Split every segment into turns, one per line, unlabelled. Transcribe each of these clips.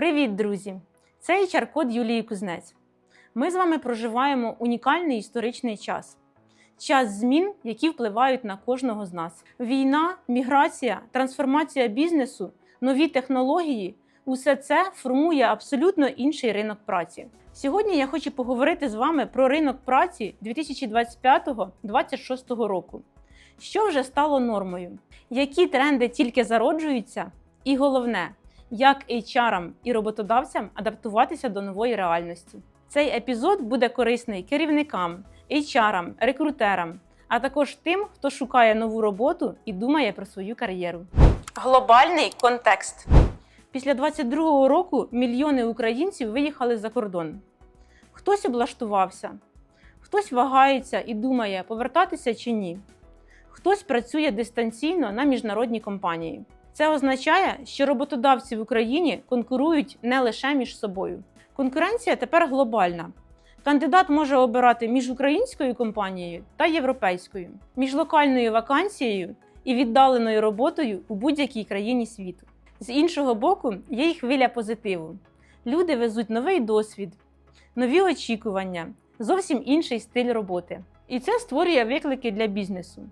Привіт, друзі! Це HR-код Юлії Кузнець. Ми з вами проживаємо унікальний історичний час. Час змін, які впливають на кожного з нас. Війна, міграція, трансформація бізнесу, нові технології усе це формує абсолютно інший ринок праці. Сьогодні я хочу поговорити з вами про ринок праці 2025-2026 року. Що вже стало нормою? Які тренди тільки зароджуються? І головне, як HR і роботодавцям адаптуватися до нової реальності. Цей епізод буде корисний керівникам, HR, рекрутерам, а також тим, хто шукає нову роботу і думає про свою кар'єру. Глобальний контекст. Після 22-го року мільйони українців виїхали за кордон. Хтось облаштувався, хтось вагається і думає, повертатися чи ні. Хтось працює дистанційно на міжнародні компанії. Це означає, що роботодавці в Україні конкурують не лише між собою. Конкуренція тепер глобальна. Кандидат може обирати між українською компанією та європейською, між локальною вакансією і віддаленою роботою у будь-якій країні світу. З іншого боку, є й хвиля позитиву. Люди везуть новий досвід, нові очікування, зовсім інший стиль роботи. І це створює виклики для бізнесу.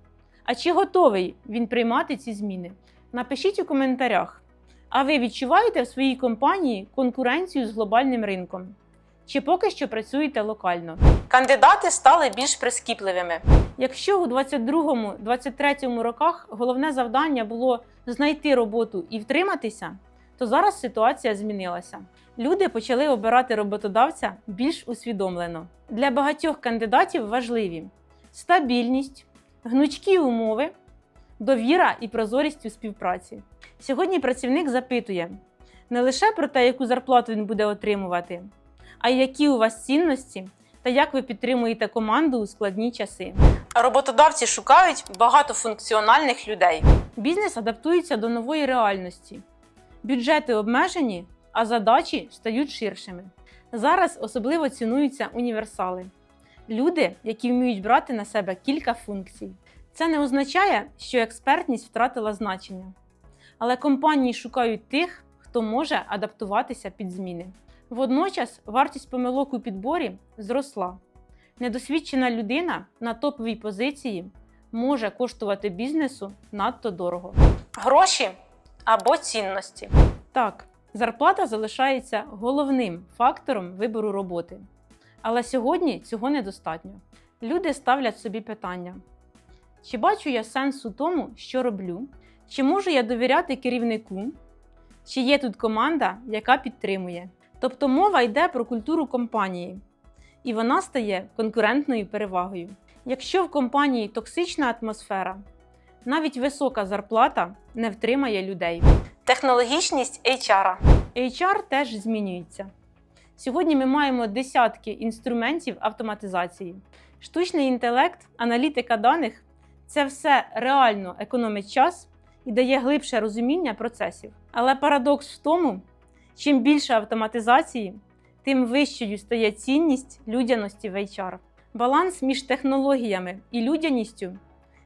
А чи готовий він приймати ці зміни? Напишіть у коментарях. А ви відчуваєте в своїй компанії конкуренцію з глобальним ринком? Чи поки що працюєте локально? Кандидати стали більш прискіпливими. Якщо у 22-23 роках головне завдання було знайти роботу і втриматися, то зараз ситуація змінилася. Люди почали обирати роботодавця більш усвідомлено. Для багатьох кандидатів важливі стабільність, гнучкі умови, довіра і прозорість у співпраці. Сьогодні працівник запитує не лише про те, яку зарплату він буде отримувати, а й які у вас цінності та як ви підтримуєте команду у складні часи. Роботодавці шукають багатофункціональних людей. Бізнес адаптується до нової реальності. Бюджети обмежені, а задачі стають ширшими. Зараз особливо цінуються універсали. Люди, які вміють брати на себе кілька функцій. Це не означає, що експертність втратила значення. Але компанії шукають тих, хто може адаптуватися під зміни. Водночас вартість помилок у підборі зросла. Недосвідчена людина на топовій позиції може коштувати бізнесу надто дорого. Гроші або цінності. Так, зарплата залишається головним фактором вибору роботи. Але сьогодні цього недостатньо. Люди ставлять собі питання: чи бачу я сенс у тому, що роблю? Чи можу я довіряти керівнику? Чи є тут команда, яка підтримує? Тобто мова йде про культуру компанії, і вона стає конкурентною перевагою. Якщо в компанії токсична атмосфера, навіть висока зарплата не втримає людей. Технологічність HR. HR теж змінюється. Сьогодні ми маємо десятки інструментів автоматизації. Штучний інтелект, аналітика даних це все реально економить час і дає глибше розуміння процесів. Але парадокс в тому, чим більше автоматизації, тим вищою стає цінність людяності в HR. Баланс між технологіями і людяністю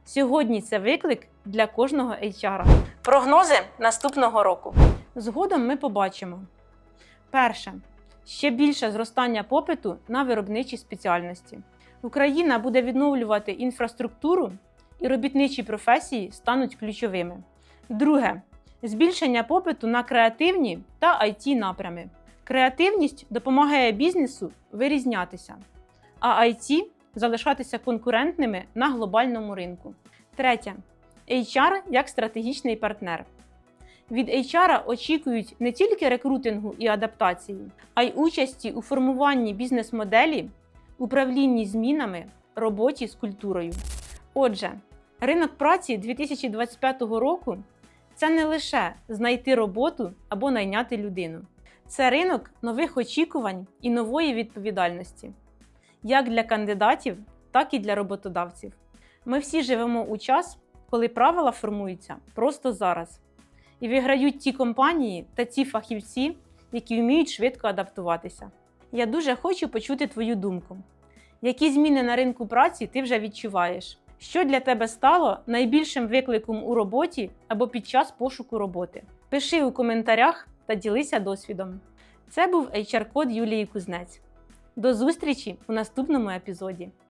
сьогодні це виклик для кожного HR. Прогнози наступного року. Згодом ми побачимо: перше ще більше зростання попиту на виробничі спеціальності. Україна буде відновлювати інфраструктуру, і робітничі професії стануть ключовими. Друге збільшення попиту на креативні та it напрями. Креативність допомагає бізнесу вирізнятися, а IT залишатися конкурентними на глобальному ринку. Третє HR як стратегічний партнер. Від HR очікують не тільки рекрутингу і адаптації, а й участі у формуванні бізнес-моделі, управлінні змінами, роботі з культурою. Отже, ринок праці 2025 року це не лише знайти роботу або найняти людину. Це ринок нових очікувань і нової відповідальності, як для кандидатів, так і для роботодавців. Ми всі живемо у час, коли правила формуються просто зараз. І виграють ті компанії та ті фахівці, які вміють швидко адаптуватися. Я дуже хочу почути твою думку. Які зміни на ринку праці ти вже відчуваєш? Що для тебе стало найбільшим викликом у роботі або під час пошуку роботи? Пиши у коментарях та ділися досвідом. Це був HR-код Юлії Кузнець. До зустрічі у наступному епізоді.